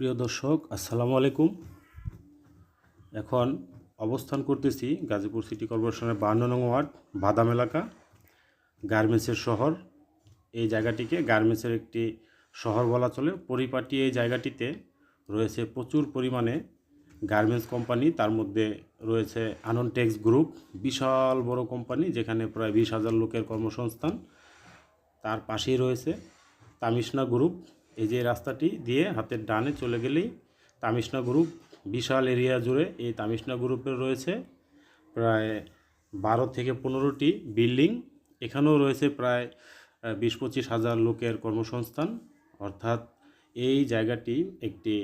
প্রিয় দর্শক, আসসালামু আলাইকুম। এখন অবস্থান করতেছি গাজীপুর সিটি কর্পোরেশনের বান্ন নং ওয়ার্ড, বাদাম এলাকা, গার্মেন্টসের শহর। এই জায়গাটিকে গার্মেন্টসের একটি শহর বলা চলে। পরিপাটি এই জায়গাটিতে রয়েছে প্রচুর পরিমাণে গার্মেন্টস কোম্পানি। তার মধ্যে রয়েছে আনন্টেক্স গ্রুপ, বিশাল বড় কোম্পানি, যেখানে প্রায় বিশ হাজার লোকের কর্মসংস্থান। তার পাশেই রয়েছে তামিশনা গ্রুপ এই যে রাস্তাটি দিয়ে হাতের ডানে চলে গেলেই তামিশনা গ্রুপ, বিশাল এরিয়া জুড়ে এই তামিশনা গ্রুপের রয়েছে প্রায় বারো থেকে পনেরোটি বিল্ডিং। এখানেও রয়েছে প্রায় বিশ পঁচিশ হাজার লোকের কর্মসংস্থান। অর্থাৎ এই জায়গাটি একটি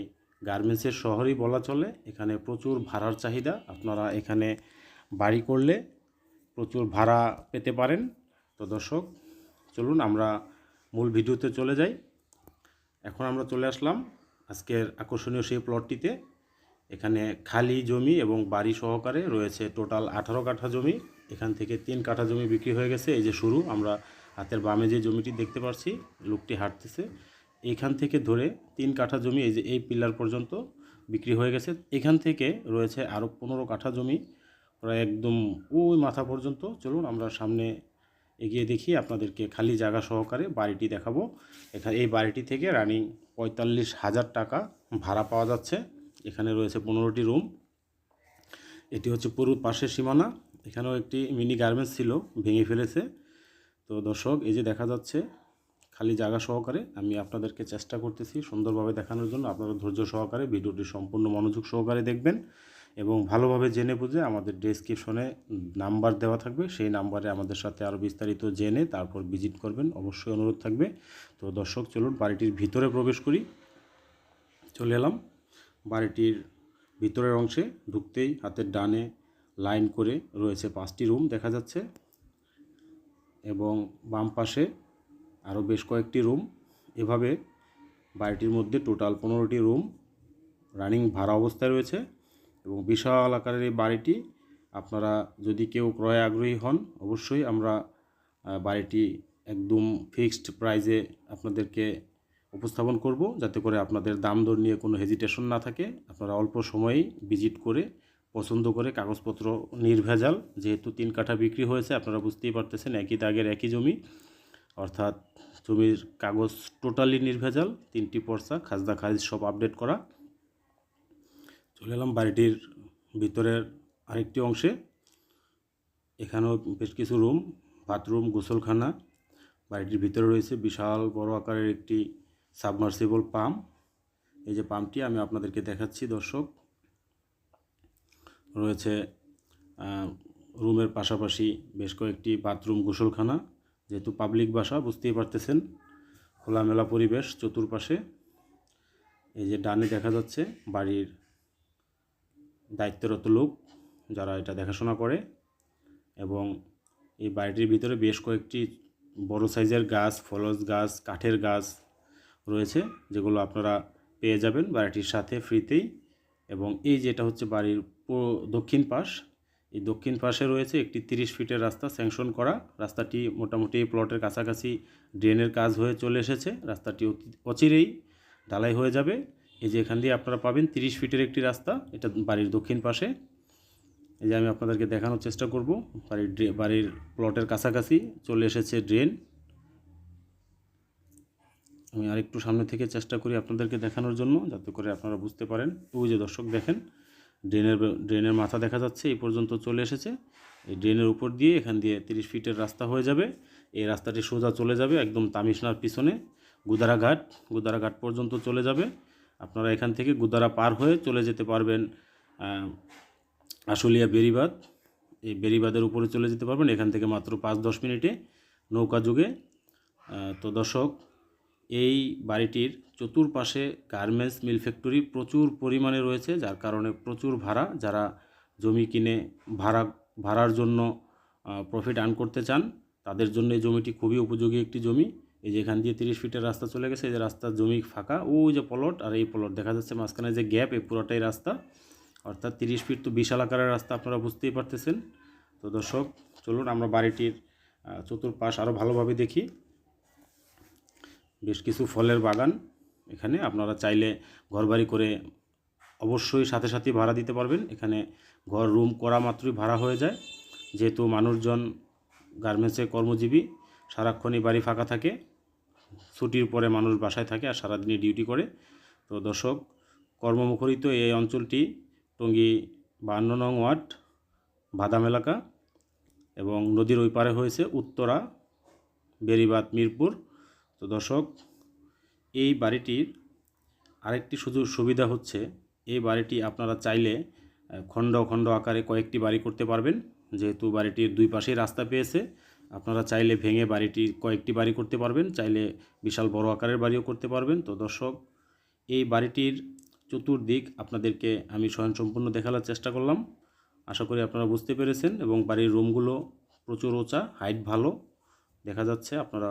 গার্মেন্টসের শহরই বলা চলে। এখানে প্রচুর ভাড়ার চাহিদা। আপনারা এখানে বাড়ি করলে প্রচুর ভাড়া পেতে পারেন। তো দর্শক, চলুন আমরা মূল ভিডিওতে চলে যাই। এখন আমরা চলে আসলাম আজকের আকর্ষণীয় সেই প্লটটিতে। এখানে খালি জমি এবং বাড়ি সহকারে রয়েছে টোটাল আঠারো কাঠা জমি। এখান থেকে তিন কাঠা জমি বিক্রি হয়ে গেছে। এই যে শুরু, আমরা হাতের বামে যে জমিটি দেখতে পাচ্ছি লোকটি হাঁটতেছে। এখান থেকে ধরে তিন কাঠা জমি এই যে এই পিলার পর্যন্ত বিক্রি হয়ে গেছে। এখান থেকে রয়েছে আরও পনেরো কাঠা জমি, প্রায় একদম ওই মাথা পর্যন্ত। চলুন আমরা সামনে এগিয়ে দেখি আপনাদেরকে খালি জায়গা সহকারে বাড়িটি দেখাবো। এখানে এই বাড়িটি থেকে রানিং পঁয়তাল্লিশ হাজার টাকা ভাড়া পাওয়া যাচ্ছে। এখানে রয়েছে পনেরোটি রুম। এটি হচ্ছে পুরো পাশের সীমানা। এখানেও একটি মিনি গার্মেন্টস ছিল, ভেঙে ফেলেছে। তো দর্শক, এই যে দেখা যাচ্ছে, খালি জায়গা সহকারে আমি আপনাদেরকে চেষ্টা করতেছি সুন্দরভাবে দেখানোর জন্য। আপনারা ধৈর্য সহকারে ভিডিওটি সম্পূর্ণ মনোযোগ সহকারে দেখবেন। এবং ভালোভাবে জেনে বুঝে আমাদের ডেসক্রিপশনে নাম্বার দেওয়া থাকবে। সেই নাম্বারে আমাদের সাথে আরও বিস্তারিত জেনে তারপর ভিজিট করবেন। অবশ্যই অনুরোধ থাকবে। তো দর্শক, চলুন বাড়িটির ভিতরে প্রবেশ করি। চলে এলাম বাড়িটির ভিতরের অংশে। ঢুকতেই হাতের ডানে লাইন করে রয়েছে পাঁচটি রুম দেখা যাচ্ছে এবং বাম পাশে আরও বেশ কয়েকটি রুম এভাবে বাড়িটির মধ্যে টোটাল পনেরোটি রুম রানিং ভাড়া অবস্থায় রয়েছে। এবং বিশাল আকারের এই বাড়িটি আপনারা যদি কেউ ক্রয়ে আগ্রহী হন, অবশ্যই আমরা বাড়িটি একদম ফিক্সড প্রাইজে আপনাদেরকে উপস্থাপন করব, যাতে করে আপনাদের দাম দর নিয়ে কোনো হেজিটেশন না থাকে। আপনারা অল্প সময়েই ভিজিট করে, পছন্দ করে কাগজপত্র নির্ভেজাল, যেহেতু তিন কাঠা বিক্রি হয়েছে, আপনারা বুঝতেই পারতেছেন একই দাগের একই জমি। অর্থাৎ জমির কাগজ টোটালি নির্ভেজাল, তিনটি পর্সা খাজনা খারিজ সব আপডেট করা। চলে এলাম বাড়িটির ভিতরের আরেকটি অংশে। এখানেও বেশ কিছু রুম, বাথরুম, গোসলখানা। বাড়িটির ভিতরে রয়েছে বিশাল বড় আকারের একটি সাবমার্সিবল পাম্প এই যে পাম্পটি আমি আপনাদেরকে দেখাচ্ছি, দর্শক। রয়েছে রুমের পাশাপাশি বেশ কয়েকটি বাথরুম, গোসলখানা। যেহেতু পাবলিক বাসা, বুঝতেই পারতেছেন। খোলামেলা পরিবেশ চতুর্পাশে। এই যে ডানে দেখা যাচ্ছে বাড়ির দায়িত্বরত লোক যারা এটা দেখাশোনা করে এবং এই বাড়িটির ভিতরে বেশ কয়েকটি বড় সাইজের গাছ, ফলস গাছ, কাঠের গাছ রয়েছে যেগুলো আপনারা পেয়ে যাবেন বাড়িটির সাথে ফ্রিতেই এবং এই যেটা হচ্ছে বাড়ির দক্ষিণ পাশ, এই দক্ষিণ পাশে রয়েছে একটি তিরিশ ফিটের রাস্তা স্যাংশন করা। রাস্তাটি মোটামুটি প্লটের কাছাকাছি ড্রেনের কাজ হয়ে চলে এসেছে। রাস্তাটি অচিরেই ঢালাই হয়ে যাবে। এই যে এখান দিয়ে আপনারা পাবেন তিরিশ ফিটের একটি রাস্তা, এটা বাড়ির দক্ষিণ পাশে। এই যে আমি আপনাদেরকে দেখানোর চেষ্টা করব, বাড়ির ড্রে, বাড়ির প্লটের কাছাকাছি চলে এসেছে ড্রেন। আমি আরেকটু সামনে থেকে চেষ্টা করি আপনাদেরকে দেখানোর জন্য, যাতে করে আপনারা বুঝতে পারেন। ওই যে দর্শক দেখেন, ড্রেনের ড্রেনের মাথা দেখা যাচ্ছে, এই পর্যন্ত চলে এসেছে। এই ড্রেনের উপর দিয়ে এখান দিয়ে তিরিশ ফিটের রাস্তা হয়ে যাবে। এই রাস্তাটি সোজা চলে যাবে একদম তামিশনার পিছনে, গুদারাঘাট গুদারাঘাট পর্যন্ত চলে যাবে। আপনারা এখান থেকে গুদারা পার হয়ে চলে যেতে পারবেন আশুলিয়া বেরিবাদ এই বেরিবাদের উপরে চলে যেতে পারবেন, এখান থেকে মাত্র পাঁচ দশ মিনিটে নৌকা যুগে। তো দর্শক, এই বাড়িটির চতুর্পাশে গার্মেন্টস মিল ফ্যাক্টরি প্রচুর পরিমাণে রয়েছে, যার কারণে প্রচুর ভাড়া। যারা জমি কিনে ভাড়া, ভাড়ার জন্য প্রফিট আর্ন করতে চান, তাদের জন্য এই জমিটি খুবই উপযোগী একটি জমি। এই যে এখান দিয়ে তিরিশ ফিটের রাস্তা চলে গেছে, এই যে রাস্তার জমি ফাঁকা ওই যে প্লট আর এই প্লট দেখা যাচ্ছে মাঝখানে যে গ্যাপ এই পুরোটাই রাস্তা। অর্থাৎ তিরিশ ফিট তো বিশাল আকারের রাস্তা আপনারা বুঝতেই পারতেছেন। তো দর্শক, চলুন আমরা বাড়িটির চতুর্পাশ আরও ভালোভাবে দেখি। বেশ কিছু ফলের বাগান এখানে আপনারা চাইলে ঘরবাড়ি করে অবশ্যই সাথে সাথে ভাড়া দিতে পারবেন। এখানে ঘর, রুম করা মাত্রই ভাড়া হয়ে যায়। যেহেতু মানুষজন গার্মেন্টসে কর্মজীবী সারাক্ষণই বাড়ি ফাঁকা থাকে। ছুটির পরে মানুষ বাসায় থাকে আর সারাদিনই ডিউটি করে। তো দর্শক, কর্মমুখরিত এই অঞ্চলটি টঙ্গী বান্ন নং ওয়ার্ড বাদাম এলাকা এবং নদীর ওই পারে হয়েছে উত্তরা বেরিবাদ মিরপুর। তো দর্শক, এই বাড়িটির আরেকটি সুযোগ সুবিধা হচ্ছে, এই বাড়িটি আপনারা চাইলে খণ্ড খণ্ড আকারে কয়েকটি বাড়ি করতে পারবেন। যেহেতু বাড়িটির দুই পাশেই রাস্তা পেয়েছে আপনারা চাইলে ভেঙে বাড়িটির কয়েকটি বাড়ি করতে পারবেন, চাইলে বিশাল বড় আকারের বাড়িও করতে পারবেন। তো দর্শক, এই বাড়িটির চতুর্দিক আপনাদেরকে আমি স্বয়ংসম্পূর্ণ দেখানোর চেষ্টা করলাম। আশা করি আপনারা বুঝতে পেরেছেন এবং বাড়ির রুমগুলো প্রচুর ওচা হাইট ভালো। দেখা যাচ্ছে আপনারা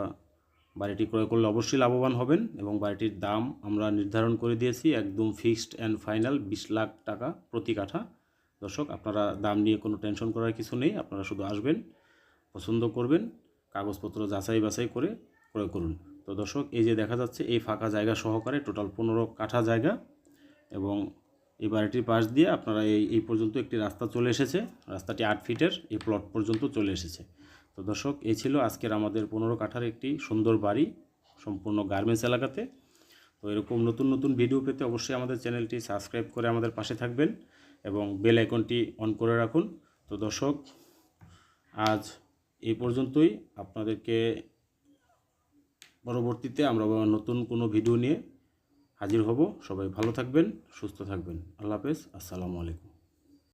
বাড়িটি ক্রয় করলে অবশ্যই লাভবান হবেন এবং বাড়িটির দাম আমরা নির্ধারণ করে দিয়েছি, একদম ফিক্সড অ্যান্ড ফাইনাল বিশ লাখ টাকা প্রতি কাঠা। দর্শক, আপনারা দাম নিয়ে কোনো টেনশন করার কিছু নেই, আপনারা শুধু আসবেন। পছন্দ করবেন, কাগজপত্র যাচাই বাছাই করে ক্রয় করুন। তো দর্শক, এই যে দেখা যাচ্ছে, এই ফাঁকা জায়গা সহকারে টোটাল পনেরো কাঠা জায়গা এবং এই বাড়িটির পাশ দিয়ে আপনারা এই এই পর্যন্ত একটি রাস্তা চলে এসেছে। রাস্তাটি আট ফিটের, এই প্লট পর্যন্ত চলে এসেছে। তো দর্শক এই ছিল আজকের আমাদের পনেরো কাঠার একটি সুন্দর বাড়ি সম্পূর্ণ গার্মেন্টস এলাকাতে। তো এরকম নতুন নতুন ভিডিও পেতে অবশ্যই আমাদের চ্যানেলটি সাবস্ক্রাইব করে আমাদের পাশে থাকবেন এবং বেল আইকনটি অন করে রাখুন। তো দর্শক, আজ এই পর্যন্তই। আপনাদেরকে পরবর্তীতে আমরা নতুন কোনো ভিডিও নিয়ে হাজির হব। সবাই ভালো থাকবেন, সুস্থ থাকবেন। আল্লাহ হাফেজ। আসসালামু আলাইকুম।